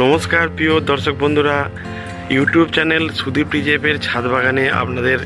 নমস্কার, প্রিয় দর্শক বন্ধুরা। ইউটিউব চ্যানেল সুদীপ টিজেপের ছাদ বাগানে আপনাদের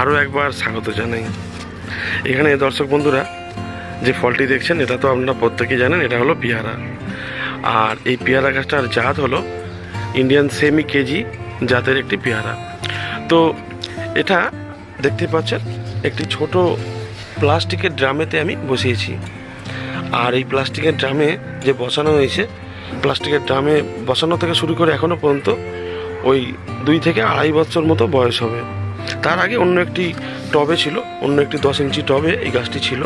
আরও একবার স্বাগত জানাই। এখানে দর্শক বন্ধুরা, যে ফলটি দেখছেন, এটা তো আপনারা প্রত্যেকেই জানেন, এটা হলো পেয়ারা। আর এই পেয়ারা গাছটার জাত হলো ইন্ডিয়ান সেমি কেজি জাতের একটি পেয়ারা। তো এটা দেখতে পাচ্ছেন, একটি ছোট প্লাস্টিকের ড্রামেতে আমি বসিয়েছি। আর এই প্লাস্টিকের ড্রামে যে বসানো হয়েছে প্লাস্টিকের ড্রামে বসানো থেকে শুরু করে এখনও পর্যন্ত ওই দুই থেকে আড়াই বছর মতো বয়স হবে। তার আগে অন্য একটি টবে ছিল, অন্য একটি দশ ইঞ্চি টবে এই গাছটি ছিল।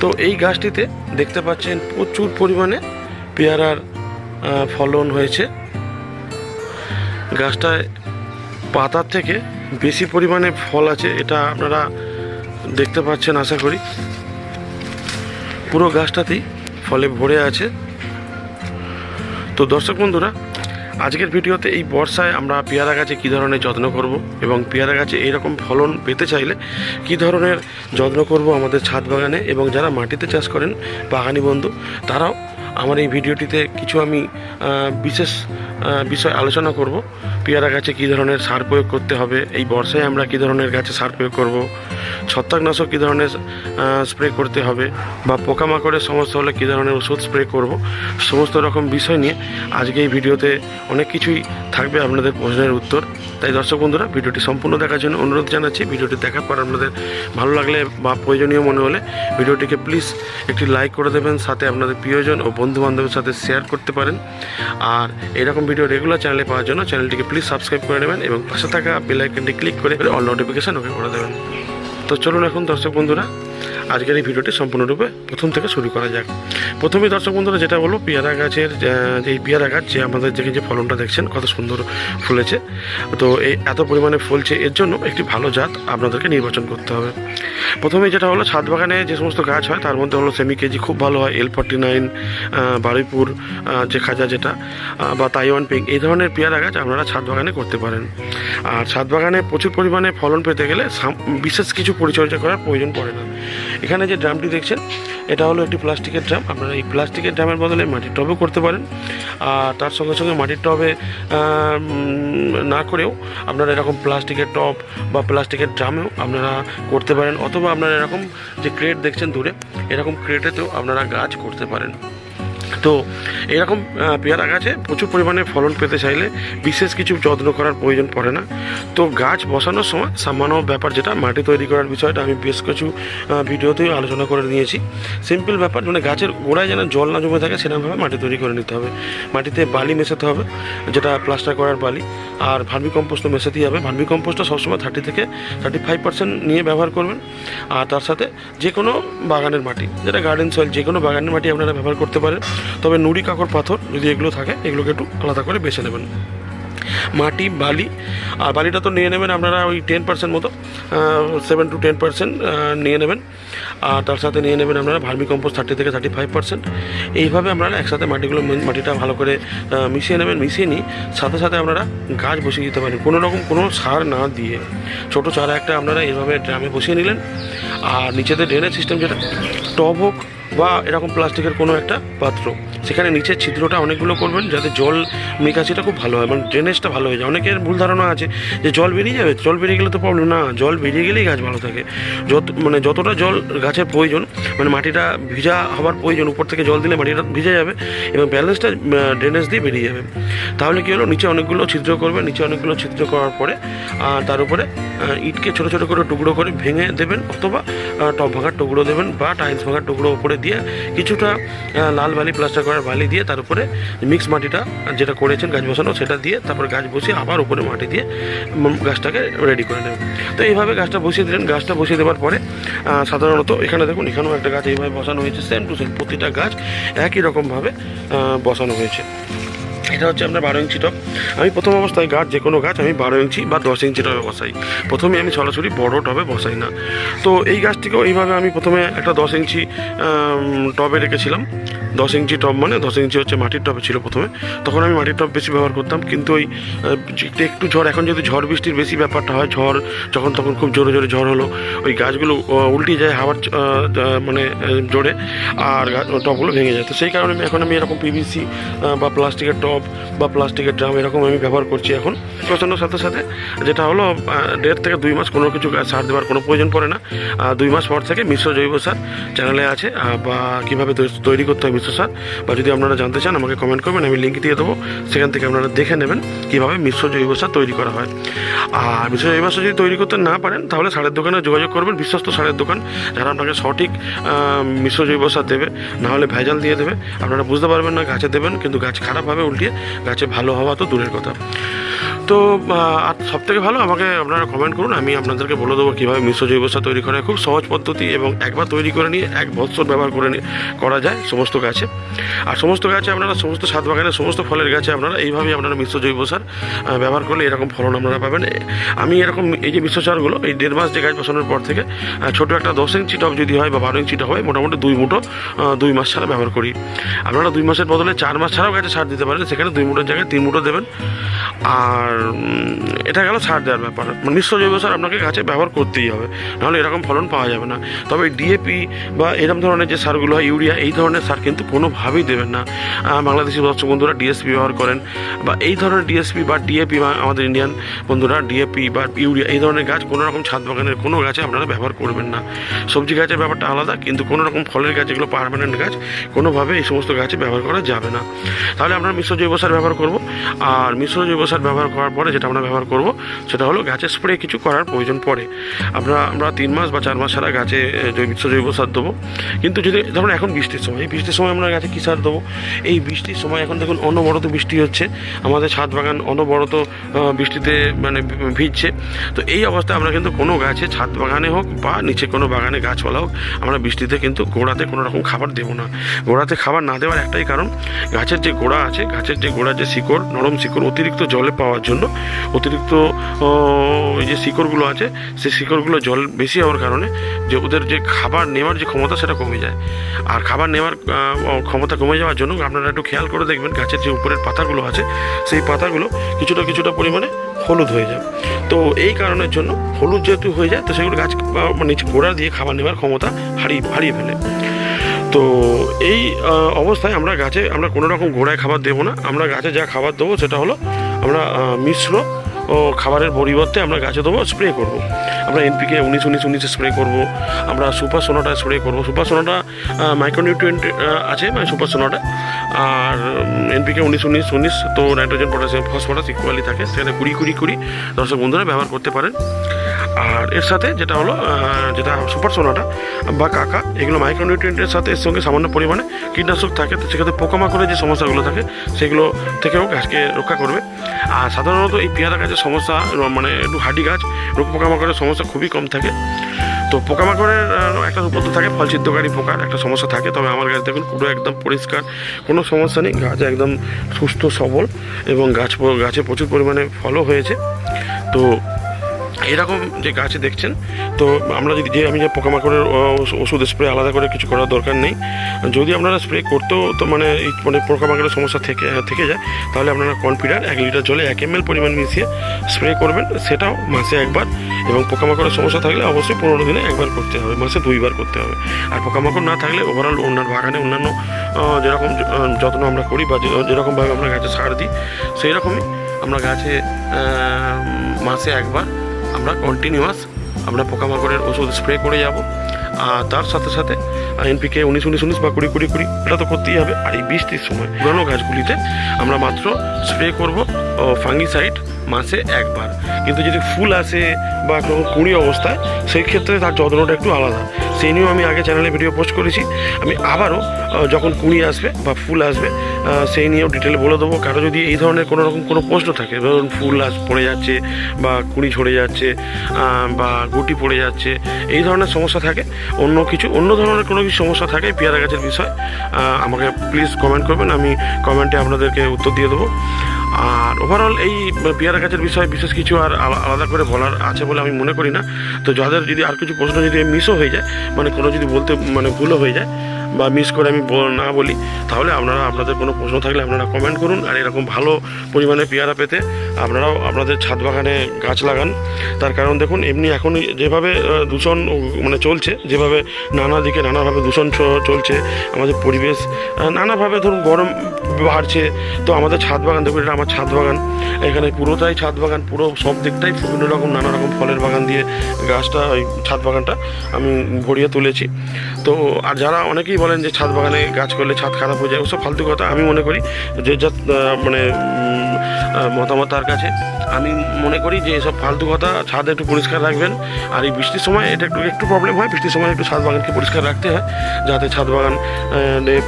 তো এই গাছটিতে দেখতে পাচ্ছেন প্রচুর পরিমাণে পেয়ারার ফলন হয়েছে। গাছটায় পাতার থেকে বেশি পরিমাণে ফল আছে, এটা আপনারা দেখতে পাচ্ছেন, আশা করি। পুরো গাছটাতেই ফলে ভরে আছে। তো দর্শক বন্ধুরা, আজকের ভিডিওতে এই বর্ষায় আমরা পেয়ারা গাছে কী ধরনের যত্ন করব এবং পেয়ারা গাছে এইরকম ফলন পেতে চাইলে কি ধরনের যত্ন করব আমাদের ছাদ বাগানে এবং যারা মাটিতে চাষ করেন বাগানি বন্ধু, তারাও আমার এই ভিডিওটিতে কিছু আমি বিশেষ বিষয় আলোচনা করব। পেয়ারা গাছে কী ধরনের সার প্রয়োগ করতে হবে, এই বর্ষায় আমরা কী ধরনের গাছে সার প্রয়োগ করব, ছত্রাকনাশক কী ধরনের স্প্রে করতে হবে, বা পোকামাকড়ের সমস্যা হলে কী ধরনের ওষুধ স্প্রে করব, সমস্ত রকম বিষয় নিয়ে আজকে এই ভিডিওতে অনেক কিছুই থাকবে আপনাদের প্রশ্নের উত্তর। তাই দর্শক বন্ধুরা, ভিডিওটি সম্পূর্ণ দেখার জন্য অনুরোধ জানাচ্ছি, ভিডিওটি দেখার পর আপনাদের ভালো লাগলে বা প্রয়োজনীয় মনে হলে ভিডিওটিকে প্লিজ একটি লাইক করে দেবেন, সাথে আপনাদের প্রিয়জন ও বন্ধু বান্ধবের সাথে শেয়ার করতে পারেন। আর এরকম ভিডিও রেগুলার চ্যানেলে পাওয়ার জন্য চ্যানেলটিকে প্লিজ সাবস্ক্রাইব করে নেবেন এবং পাশে থাকা বেলাইকনটি ক্লিক করে অল নোটিফিকেশান ওকে করে দেবেন। তো চলুন এখন দর্শক বন্ধুরা আজকের এই ভিডিওটি সম্পূর্ণরূপে প্রথম থেকে শুরু করা যাক। প্রথমেই দর্শক বন্ধুরা যেটা বলো পেয়ারা গাছের এই পেয়ারা গাছ যে আমাদের যে যে ফলনটা দেখছেন, কত সুন্দর ফুলেছে। তো এই এত পরিমাণে ফলছে, এর জন্য একটি ভালো জাত আপনাদেরকে নির্বাচন করতে হবে। প্রথমে যেটা হলো ছাদ বাগানে যে সমস্ত গাছ হয়, তার মধ্যে হলো সেমি কেজি খুব ভালো হয় এল ফর্টি নাইন বারুইপুর যে খাজা যেটা বা তাইওয়ান পিং এই ধরনের পেয়ারা গাছ আপনারা ছাদ বাগানে করতে পারেন। আর ছাদ বাগানে প্রচুর পরিমাণে ফলন পেতে গেলে বিশেষ কিছু পরিচর্যা করার প্রয়োজন পড়ে না। এখানে যে ড্রামটি দেখছেন, এটা হলো একটি প্লাস্টিকের ড্রাম। আপনারা এই প্লাস্টিকের ড্রামের বদলে মাটির টবেও করতে পারেন। আর তার সঙ্গে সঙ্গে মাটির টবে না করেও আপনারা এরকম প্লাস্টিকের টব বা প্লাস্টিকের ড্রামেও আপনারা করতে পারেন। অথবা আপনারা এরকম যে ক্রেট দেখছেন দূরে, এরকম ক্রেটেতেও আপনারা গাছ করতে পারেন। তো এরকম পেয়ারা গাছে প্রচুর পরিমাণে ফলন পেতে চাইলে বিশেষ কিছু যত্ন করার প্রয়োজন পড়ে না। তো গাছ বসানোর সময় সামান্য ব্যাপার যেটা, মাটি তৈরি করার বিষয়টা আমি বেশ কিছু ভিডিওতেই আলোচনা করে নিয়েছি। সিম্পল ব্যাপার মানে গাছের গোড়ায় যেন জল না জমে থাকে, সেরকমভাবে মাটি তৈরি করে নিতে হবে। মাটিতে বালি মেশাতে হবে, যেটা প্লাস্টার করার বালি। আর ভার্মি কম্পোস্ট মেশাতেই হবে। ভার্মি কম্পোস্টটা সবসময় থার্টি থেকে থার্টি ফাইভ পার্সেন্ট নিয়ে ব্যবহার করবেন। আর তার সাথে যে কোনো বাগানের মাটি, যেটা গার্ডেন সয়েল যে কোনো বাগানের মাটি আপনারা ব্যবহার করতে পারেন। তবে নুড়ি কাকর পাথর যদি এগুলো থাকে, এগুলোকে একটু আলাদা করে বেছে নেবেন। মাটি, বালি, আর বালিটা তো নিয়ে নেবেন আপনারা ওই টেন পার্সেন্ট মতো সেভেন টু টেন পার্সেন্ট নিয়ে নেবেন। আর তার সাথে নিয়ে নেবেন আপনারা ভার্মি কম্পোস্ট থার্টি থেকে থার্টি ফাইভ পার্সেন্ট এইভাবে আপনারা একসাথে মাটিগুলো, মাটিটা ভালো করে মিশিয়ে নেবেন, মিশিয়ে নিই সাথে সাথে আপনারা গাছ বসিয়ে দিতে পারেন। কোনো রকম কোনো সার না দিয়ে। ছোটো চারা একটা আপনারা এইভাবে ড্রামে বসিয়ে নিলেন। আর নিচেতে ড্রেনেজ সিস্টেম যেটা টব হোক বা এরকম প্লাস্টিকের কোনো একটা পাত্র। সেখানে নিচের ছিদ্রটা অনেকগুলো করবেন যাতে জল নিকাশিটা খুব ভালো হয় মানে ড্রেনেজটা ভালো হয়ে যায়। অনেকের ভুল ধারণা আছে যে জল বেরিয়ে যাবে, জল বেরিয়ে গেলে তো প্রবলেম না, জল বেরিয়ে গেলেই গাছ ভালো থাকে। যত মানে যতটা জল গাছের প্রয়োজন মানে মাটিটা ভিজা হওয়ার প্রয়োজন, উপর থেকে জল দিলে মাটিটা ভিজে যাবে এবং ব্যালেন্সটা ড্রেনেজ দিয়ে বেরিয়ে যাবে। তাহলে কী হলো, নিচে অনেকগুলো ছিদ্র করবে নিচে অনেকগুলো ছিদ্র করার পরে তার উপরে ইটকে ছোটো ছোটো করে টুকরো করে ভেঙে দেবেন অথবা টপ ভাঙার টুকরো দেবেন বা টাইলস ভাঙার টুকরো উপরে দিয়ে কিছুটা লাল বালি প্লাস্টার করার বালি দিয়ে তার উপরে মিক্স মাটিটা যেটা করেছেন গাছ বসানো, সেটা দিয়ে তারপর গাছ বসিয়ে আবার উপরে মাটি দিয়ে গাছটাকে রেডি করে নেবেন। তো এইভাবে গাছটা বসিয়ে দিলেন। গাছটা বসিয়ে দেওয়ার পরে সাধারণত এখানে দেখুন, এখানেও একটা গাছ এইভাবে বসানো হয়েছে সেম টু সেম প্রতিটা গাছ একই রকমভাবে বসানো হয়েছে। এটা হচ্ছে আপনার বারো ইঞ্চি টব আমি প্রথম অবস্থায় গাছ, যে কোনো গাছ আমি বারো ইঞ্চি বা দশ ইঞ্চি টবে বসাই। প্রথমে আমি সরাসরি বড় টবে বসাই না। তো এই গাছটিকেও এইভাবে আমি প্রথমে একটা দশ ইঞ্চি টবে রেখেছিলাম। দশ ইঞ্চি টব মানে দশ ইঞ্চি হচ্ছে মাটির টবে ছিল প্রথমে। তখন আমি মাটির টব বেশি ব্যবহার করতাম, কিন্তু ওই একটু ঝড়, এখন যদি ঝড় বৃষ্টির বেশি ব্যাপারটা হয়, ঝড় যখন তখন খুব জোরে জোরে ঝড় হলো, ওই গাছগুলো উল্টে যায় হাওয়ার মানে জোরে, আর টবগুলো ভেঙে যায়। তো সেই কারণে আমি, এখন আমি এরকম পিভিসি বা প্লাস্টিকের টব বা প্লাস্টিকের ড্রাম এরকম আমি ব্যবহার করছি এখন। পছন্দের সাথে সাথে যেটা হলো দেড় থেকে দুই মাস কোনো কিছু সার দেওয়ার কোনো প্রয়োজন পড়ে না। দুই মাস পর থেকে মিশ্র জৈব সার চ্যানেলে আছে বা কীভাবে তৈরি করতে হয় সার বা যদি আপনারা জানতে চান, আমাকে কমেন্ট করবেন, আমি লিঙ্ক দিয়ে দেবো। সেখান থেকে আপনারা দেখে নেবেন কীভাবে মিশ্র জৈব সার তৈরি করা হয়। আর মিশ্র জৈব সার যদি তৈরি করতে না পারেন, তাহলে সারের দোকানে যোগাযোগ করবেন, বিশ্বস্ত সারের দোকান, যারা আপনাকে সঠিক মিশ্র জৈব সার দেবে। নাহলে ভেজাল দিয়ে দেবে। আপনারা বুঝতে পারবেন না, গাছে দেবেন, কিন্তু গাছ খারাপ হবে উল্টিয়ে গাছে ভালো হওয়া তো দূরের কথা। তো আর সব থেকে ভালো আমাকে আপনারা কমেন্ট করুন। আমি আপনাদেরকে বলে দেবো কীভাবে মিশ্র জৈব সার তৈরি করা খুব সহজ পদ্ধতি এবং একবার তৈরি করে নিয়ে এক বছর ব্যবহার করে করা যায় সমস্ত গাছে। আর সমস্ত গাছে আপনারা সমস্ত সাত বাগানের সমস্ত ফলের গাছে আপনারা এইভাবেই আপনারা মিশ্র জৈব সার ব্যবহার করলে এরকম ফলন আপনারা পাবেন। আমি এরকম এই যে মিশ্র সারগুলো, এই দেড় মাস যে গাছ বসানোর পর থেকে ছোটো একটা দশ ইঞ্চি টব যদি হয় বা বারো ইঞ্চি টব হয়, মোটামুটি দুই মুঠো দুই মাস ছাড়া ব্যবহার করি। আপনারা দুই মাসের বদলে চার মাস ছাড়াও গাছে সার দিতে পারেন। সেখানে দুই মুঠোর জায়গায় তিন মুঠো দেবেন। আর উম, এটা গেল সার দেওয়ার ব্যাপার। মানে মিশ্র জৈব সার আপনাকে গাছে ব্যবহার করতেই হবে নাহলে এরকম ফলন পাওয়া যাবে না। তবে ডিএপি বা এরকম ধরনের যে সারগুলো হয় ইউরিয়া এই ধরনের সার কিন্তু কোনোভাবেই দেবেন না। বাংলাদেশি দর্শক বন্ধুরা ডিএসপি ব্যবহার করেন বা এই ধরনের ডিএসপি বা ডিএপি বা আমাদের ইন্ডিয়ান বন্ধুরা ডিএপি বা ইউরিয়া এই ধরনের গাছ কোনো রকম ছাদ বাগানের কোনো গাছে আপনারা ব্যবহার করবেন না। সবজি গাছের ব্যাপারটা আলাদা কিন্তু কোনো রকম ফলের গাছ যেগুলো পারমানেন্ট গাছ কোনোভাবে এই সমস্ত গাছে ব্যবহার করা যাবে না। তাহলে আমরা মিশ্র জৈব সার ব্যবহার করব আর মিশ্র জৈব সার ব্যবহার করার পরে যেটা আমরা ব্যবহার করব সেটা হলো গাছে স্প্রে কিছু করার প্রয়োজন পড়ে। আমরা আমরা তিন মাস বা চার মাস ছাড়া গাছে এ, জৈ- মিশ্র জৈব সার দেবো। কিন্তু যদি ধরুন এখন বৃষ্টির সময় এই বৃষ্টির সময় আমরা গাছে কী সার দেবো? এই বৃষ্টির সময় এখন দেখুন অনবরত বৃষ্টি হচ্ছে। আমাদের ছাদ বাগান অনবরত বৃষ্টিতে মানে ভিজছে। তো এই অবস্থায় আমরা কিন্তু কোনো গাছে ছাদ বাগানে হোক বা নিচে কোনো বাগানে গাছপালা হোক আমরা বৃষ্টিতে কিন্তু গোড়াতে কোনো রকম খাবার দেবো না। গোড়াতে খাবার না দেওয়ার একটাই কারণ গাছের যে গোড়া আছে গাছের যে গোড়ার যে শিকড় নরম শিকড় অতিরিক্ত জলে পাওয়ার জন্য অতিরিক্ত যে শিকড়গুলো আছে, সেই শিকড়গুলো জল বেশি হওয়ার কারণে যে ওদের যে খাবার নেওয়ার যে ক্ষমতা সেটা কমে যায়। আর খাবার নেওয়ার ক্ষমতা কমে যাওয়ার জন্য আপনারা একটু খেয়াল করে দেখবেন গাছের যে উপরের পাতাগুলো আছে, সেই পাতাগুলো কিছুটা কিছুটা পরিমাণে হলুদ হয়ে যায় তো এই কারণের জন্য হলুদ যেহেতু হয়ে যায়, তো সেগুলো গাছ নিচে গোড়া দিয়ে খাবার নেওয়ার ক্ষমতা হারিয়ে হারিয়ে ফেলে। তো এই অবস্থায় আমরা গাছে আমরা কোনো রকম ঘোড়ায় খাবার দেবো না। আমরা গাছে যা খাবার দেবো সেটা হলো আমরা মিশ্র ও খাবারের পরিবর্তে আমরা গাছে দেবো স্প্রে করব। আমরা এনপিকে উনিশ উনিশ, উনিশে স্প্রে করব। আমরা সুপার সোনাটা স্প্রে করব। সুপার সোনাটা মাইক্রোনিউট্রিয়েন্ট আছে মানে সুপার সোনাটা। আর এনপিকে উনিশ উনিশ উনিশ তো নাইট্রোজেন পটাশিয়াম ফসফরাস ইকুয়ালি থাকে। সেখানে কুড়ি কুড়ি কুড়ি। দর্শক বন্ধুরা ব্যবহার করতে পারেন। আর এর সাথে যেটা হলো যেটা সুপার সোনাটা বা কাকা, এগুলো মাইক্রোনিউট্রিয়েন্টের সাথে এর সঙ্গে সামান্য পরিমাণে কীটনাশক থাকে। তো সেক্ষেত্রে পোকামাকড়ের যে সমস্যাগুলো থাকে, সেগুলো থেকেও গাছকে রক্ষা করবে। আর সাধারণত এই পেয়ারা গাছের সমস্যা মানে একটু হাডি গাছ, রোগ পোকামাকড়ের সমস্যা খুবই কম থাকে। তো পোকামাকড়ের একটা উপদ্র থাকে, ফল ছিদ্রকারী পোকার একটা সমস্যা থাকে। তবে আমার গাছ দেখুন, পুরো একদম পরিষ্কার, কোনো সমস্যা নেই। গাছ একদম সুস্থ, সবল এবং গাছ, গাছে প্রচুর পরিমাণে ফলও হয়েছে। তো এরকম যে গাছে দেখছেন, তো আমরা যদি যে আমি যে পোকামাকড়ের ওষুধ স্প্রে আলাদা করে কিছু করার দরকার নেই। যদি আপনারা স্প্রে করতেও তো মানে এই মানে পোকামাকড়ের সমস্যা থেকে থেকে যায়, তাহলে আপনারা কনফিডার এক লিটার জলে এক এম পরিমাণ মিশিয়ে স্প্রে করবেন, সেটাও মাসে একবার। এবং পোকামাকড়ের সমস্যা থাকলে অবশ্যই পনেরো দিনে একবার করতে হবে, মাসে দুইবার করতে হবে। আর পোকামাকড় না থাকলে ওভারঅল অন্যান্য বাগানে অন্যান্য যেরকম যত্ন আমরা করি বা যেরকমভাবে আমরা গাছে সার দিই সেই রকমই আমরা গাছে মাসে একবার আমরা কন্টিনিউয়াস আমরা পোকামাকড়ের ওষুধ স্প্রে করে যাব। আর তার সাথে সাথে এনপিকে উনিশ উনিশ উনিশ বা কুড়ি কুড়ি কুড়ি এটা তো করতেই হবে। আর এই বৃষ্টির সময় পুরানো গাছগুলিতে আমরা মাত্র স্প্রে করব ফাঙ্গিসাইড মাসে একবার। কিন্তু যদি ফুল আসে বা কোনো কুড়ি অবস্থায়, সেই ক্ষেত্রে তার যত্নটা একটু আলাদা। সেই নিয়েও আমি আগে চ্যানেলে ভিডিও পোস্ট করেছি। আমি আবারও যখন কুড়ি আসবে বা ফুল আসবে সেই নিয়েও ডিটেলে বলে দেবো। কারও যদি এই ধরনের কোনো রকম কোনো প্রশ্ন থাকে, ধরুন ফুল আস পড়ে যাচ্ছে বা কুড়ি ঝরে যাচ্ছে বা গুটি পড়ে যাচ্ছে, এই ধরনের সমস্যা থাকে। অন্য কিছু, অন্য ধরনের কোনো কিছু সমস্যা থাকে, পেয়ারা গাছের বিষয় আমাকে প্লিজ কমেন্ট করবেন। আমি কমেন্টে আপনাদেরকে উত্তর দিয়ে দেবো। আর ওভারঅল এই পেয়ারা গাছের বিষয়ে বিশেষ কিছু আর আলাদা করে বলার আছে বলে আমি মনে করি না। তো যাদের যদি আর কিছু প্রশ্ন যদি মিসও হয়ে যায় মানে কোনো যদি বলতে মানে ভুলও হয়ে যায় বা মিস করে আমি না বলি, তাহলে আপনারা, আপনাদের কোনো প্রশ্ন থাকলে আপনারা কমেন্ট করুন আর এরকম ভালো পরিমাণে পেয়ারা পেতে আপনারাও আপনাদের ছাদ বাগানে গাছ লাগান। তার কারণ দেখুন, এমনি এখন যেভাবে দূষণ মানে চলছে, যেভাবে নানা দিকে নানাভাবে দূষণ চলছে, আমাদের পরিবেশ নানাভাবে ধরুন গরম বাড়ছে, তো আমাদের ছাদ বাগান, দেখুন এটা আমার ছাদ বাগান, এখানে পুরোটাই ছাদ বাগান, পুরো সব দিকটাই বিভিন্ন রকম, নানা রকম ফলের বাগান দিয়ে গাছটা, ওই ছাদ বাগানটা আমি ভরিয়ে তুলেছি। তো, আর যারা অনেকেই বলেন যে ছাদ বাগানে গাছ করলে ছাদ খারাপ হয়ে যায়, ওসব ফালতু কথা আমি মনে করি। যে যা মানে মতামত তার কাছে, আমি মনে করি যে এসব ফালতু কথা ছাদ একটু পরিষ্কার রাখবেন। আর এই বৃষ্টির সময় এটা একটু একটু প্রবলেম হয়, বৃষ্টির সময় একটু ছাদ বাগানকে পরিষ্কার রাখতে হয়, যাতে ছাদ বাগান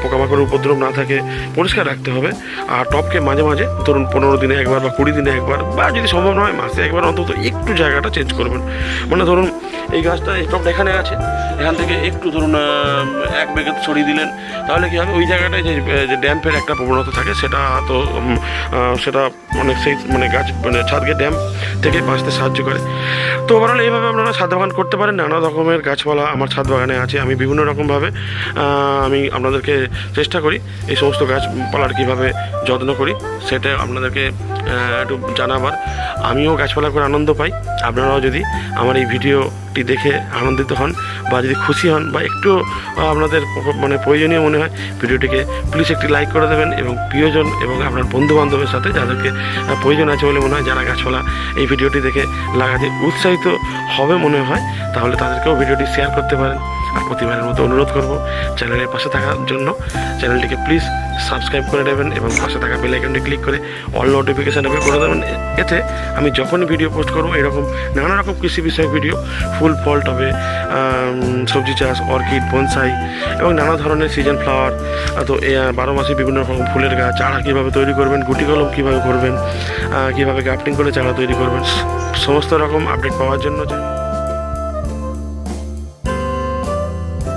পোকামাকড়ের উপদ্রব না থাকে, পরিষ্কার রাখতে হবে। আর টপকে মাঝে মাঝে, ধরুন পনেরো দিনে একবার বা কুড়ি দিনে একবার, বা যদি সম্ভব নয় মাসে একবার অন্তত একটু জায়গাটা চেঞ্জ করবেন। মানে ধরুন এই গাছটা এই এখানে আছে। এখান থেকে একটু ধরুন এক বেগে ছড়িয়ে দিলেন, তাহলে কী হবে? ওই জায়গাটায় যে যে ড্যাম্পের একটা প্রবণতা থাকে, সেটা তো সেটা মানে সেই মানে গাছ মানে ছাদকে ড্যাম্প থেকে বাঁচতে সাহায্য করে। তো ওভারঅল এইভাবে আপনারা ছাদ বাগান করতে পারেন। নানা রকমের গাছপালা আমার ছাদ বাগানে আছে। আমি বিভিন্ন রকমভাবে আমি আপনাদেরকে চেষ্টা করি এই সমস্ত গাছপালার কীভাবে যত্ন করি, সেটা আপনাদেরকে একটু জানাবার। আমিও গাছপালা করে আনন্দ পাই। আপনারাও যদি আমার এই ভিডিওটি দেখে আনন্দিত হন বা যদি খুশি হন বা একটু আপনাদের মানে প্রয়োজনীয় মনে হয়, ভিডিওটিকে প্লিজ একটি লাইক করে দেবেন এবং প্রিয়জন এবং আপনার বন্ধুবান্ধবের সাথে যাদেরকে প্রয়োজন আছে বলে মনে হয়, যারা গাছপালা এই ভিডিওটি দেখে লাগাতে উৎসাহিত হবে মনে হয়, তাহলে তাদেরকেও ভিডিওটি শেয়ার করতে পারেন। প্রতিবারের মতো অনুরোধ করব চ্যানেলের পাশে থাকার জন্য। চ্যানেলটিকে প্লিজ সাবস্ক্রাইব করে নেবেন এবং পাশে থাকা বেল আইকনটি ক্লিক করে অল নোটিফিকেশান এবার করে দেবেন। এতে আমি যখনই ভিডিও পোস্ট করব এরকম নানা রকম কৃষি বিষয়ক ভিডিও ফুল ফল টবে আম, সবজি চাষ অর্কিড বনসাই এবং নানা ধরনের সিজন ফ্লাওয়ার তো এ, বারো মাসে বিভিন্ন রকম ফুলের গাছ চারা কীভাবে তৈরি করবেন গুটি কলম কীভাবে করবেন কীভাবে গ্রাফটিং করে চারা তৈরি করবেন সমস্ত রকম আপডেট পাওয়ার জন্য।